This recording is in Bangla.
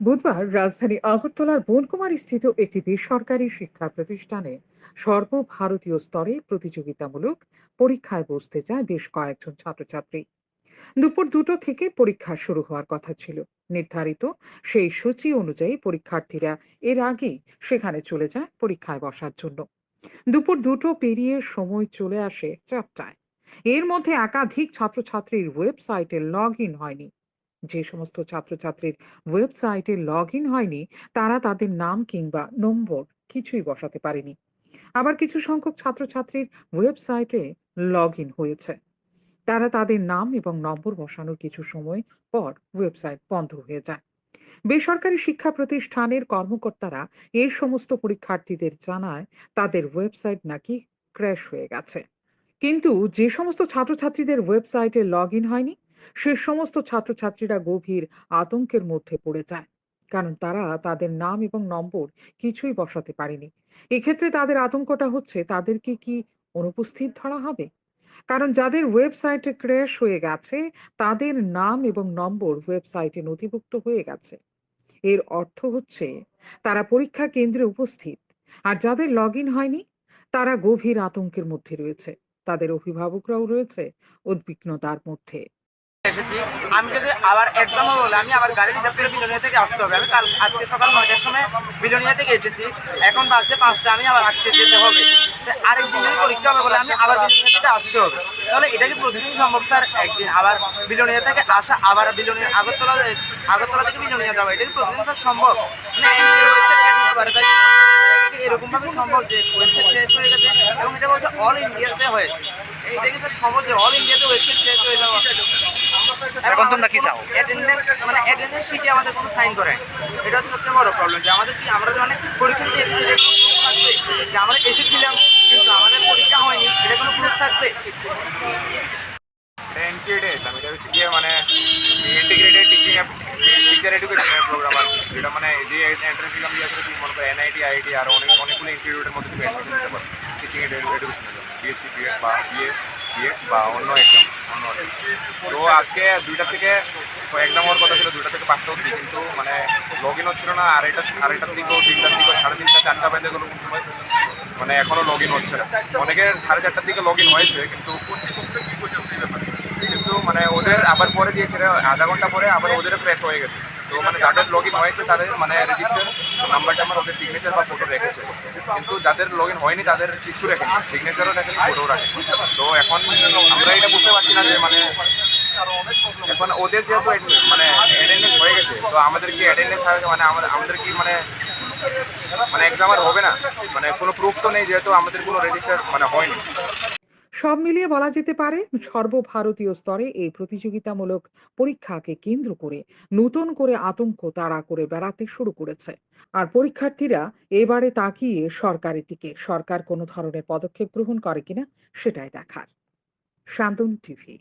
বুধবার রাজধানী আগরতলার বনকুমারী স্থিত একটি বেসরকারি শিক্ষা প্রতিষ্ঠানে সর্বভারতীয় স্তরে প্রতিযোগিতামূলক পরীক্ষায় বসতে চায় বেশ কয়েকজন ছাত্রছাত্রী। দুপুর দুটো থেকে পরীক্ষা শুরু হওয়ার কথা ছিল। নির্ধারিত সেই সূচি অনুযায়ী পরীক্ষার্থীরা এর আগেই সেখানে চলে যায় পরীক্ষায় বসার জন্য। দুপুর দুটো পেরিয়ে সময় চলে আসে চারটায়। এর মধ্যে একাধিক ছাত্রছাত্রীর ওয়েবসাইটে লগ ইন হয়নি। যে সমস্ত ছাত্রছাত্রীর ওয়েবসাইটে লগ ইন হয়নি, তারা তাদের নাম কিংবা নম্বর কিছুই বসাতে পারেনি। আবার কিছু সংখ্যক ছাত্রছাত্রীর ওয়েবসাইটে লগ ইন হয়েছে। তারা তাদের নাম এবং নম্বর বসানোর কিছু সময় পর ওয়েবসাইট বন্ধ হয়ে যায়। বেসরকারি শিক্ষা প্রতিষ্ঠানের কর্মকর্তারা এই সমস্ত পরীক্ষার্থীদের জানায় তাদের ওয়েবসাইট নাকি ক্র্যাশ হয়ে গেছে। কিন্তু যে সমস্ত ছাত্রছাত্রীদের ওয়েবসাইটে লগ ইন হয়নি সে সমস্ত ছাত্রছাত্রীরা গভীর আতঙ্কের মধ্যে পড়ে যায়। কারণ তারা তাদের নাম এবং নম্বর কিছুই বসাতে পারেনি। এক্ষেত্রে তাদের আতঙ্কটা হচ্ছে, তাদেরকে কি অনুপস্থিত ধরা হবে? কারণ যাদের ওয়েবসাইটে ক্র্যাশ হয়ে গেছে, তাদের নাম এবং নম্বর ওয়েবসাইটে নথিভুক্ত হয়ে গেছে। এর অর্থ হচ্ছে, তারা পরীক্ষা কেন্দ্রে উপস্থিত। আর যাদের লগ হয়নি, তারা গভীর আতঙ্কের মধ্যে রয়েছে। তাদের অভিভাবকরাও রয়েছে উদ্বিগ্নতার মধ্যে। এসেছি। আমি যদি আবার এক্সাম বলে আমি আবার গাড়ি রিজার্ভ করে বিলোনিয়া থেকে আসতে হবে। আমি কাল, আজকে সকাল নয়টার সময় বিলোনিয়া থেকে এসেছি। এখন বাজছে পাঁচটা, আমি আবার আজকে যেতে হবে। আরেকদিন যদি পরীক্ষা হবে বলে আমি আবার বিলোনিয়া থেকে আসতে হবে। তাহলে এটা কি প্রতিদিন সম্ভব স্যার? একদিন আবার বিলোনিয়া থেকে আসা, আবার বিলোনিয়া আগরতলা আগরতলা থেকে বিলোনিয়া যাওয়া, এটা কি প্রতিদিন স্যার সম্ভব? না এরকম ভাবে সম্ভব যে ওয়েবসাইট চেঞ্জ হয়ে গেছে এবং এটা বলছে অল ইন্ডিয়াতে হয়েছে? এইটা কি স্যার সম্ভব যে অল ইন্ডিয়াতে ওয়েবসাইট চেঞ্জ হয়ে যাওয়া? এখন তোমরা কি চাও? অ্যাটেন্ডেন্স মানে অ্যাটেন্ডেন্স শিটে আমাদের কোনো সাইন করে এটা হচ্ছে সবচেয়ে বড় প্রবলেম যে আমাদের কি আমরা যে অনেক পরীক্ষা থাকবে? যে আমরা এসেছিলাম কিন্তু আমাদের পরীক্ষা হয়নি এটা কোনো প্রুফ থাকবে? এনসিএডে এটা হচ্ছে গিয়ে মানে ইন্টিগ্রেটেড টিচিং টিচার এডুকেশনের প্রোগ্রাম আর কি। যেটা মানে যে এন্ট্রান্স এক্সাম দিয়ে আসলে তুমি মনে করো এনআইটি আইটি আর অনেক অনেকগুলো ইনস্টিটিউটের মধ্যে তুমি অ্যাডমিশন নিতে পারো। টিচিং এডুকেশনের বিএসসি বিএড বা বিএ বিএড বা অন্য এক্সাম তো আজকে দুইটা থেকে এক্সাম হওয়ার কথা ছিল দুইটা থেকে পাঁচটা অবধি, কিন্তু মানে লগ ইন হচ্ছিল না আড়াইটা আড়াইটার দিকেও তিনটার দিকেও সাড়ে তিনটা, চারটা বেঁধে গেলো মানে এখনও লগ ইন হচ্ছে না। অনেকের সাড়ে চারটার দিকে লগ ইন হয়েছে, কিন্তু কিন্তু মানে ওদের আবার পরে দিয়েছে, আধা ঘণ্টা পরে আবার ওদের প্রেস হয়ে গেছে। তো মানে যাদের লগ ইন হয়েছে তাদের মানে রেজিস্টার নাম্বার টাম্বার ওদের সিগনেচার বা ফটো রেখেছে। কিন্তু যাদের লগ ইন হয়নি তাদের কিছু রেখেনি সিগনেচারও রেখেনি ফটোও রাখেনি। তো এখন আমরা এটা বুঝতে পারছি না যে মানে এখন ওদের যেহেতু মানে অ্যাটেন্ডেন্স হয়ে গেছে, তো আমাদের কি অ্যাটেন্ডেন্স মানে আমাদের আমাদের কি মানে মানে এক্সাম আর হবে না? মানে কোনো প্রুফ তো নেই যেহেতু আমাদের কোনো রেজিস্টার মানে হয়নি। সব মিলিয়ে বলা যেতে পারে সর্বভারতীয় স্তরে এই প্রতিযোগিতামূলক পরীক্ষাকে কেন্দ্র করে, নতুন করে আতঙ্ক তাড়া করে বেড়াতে শুরু করেছে। আর পরীক্ষার্থীরা এবারে তাকিয়ে সরকারের দিকে, সরকার কোনো ধরনের পদক্ষেপ গ্রহণ করে কিনা সেটাই দেখার। শান্তন টিভি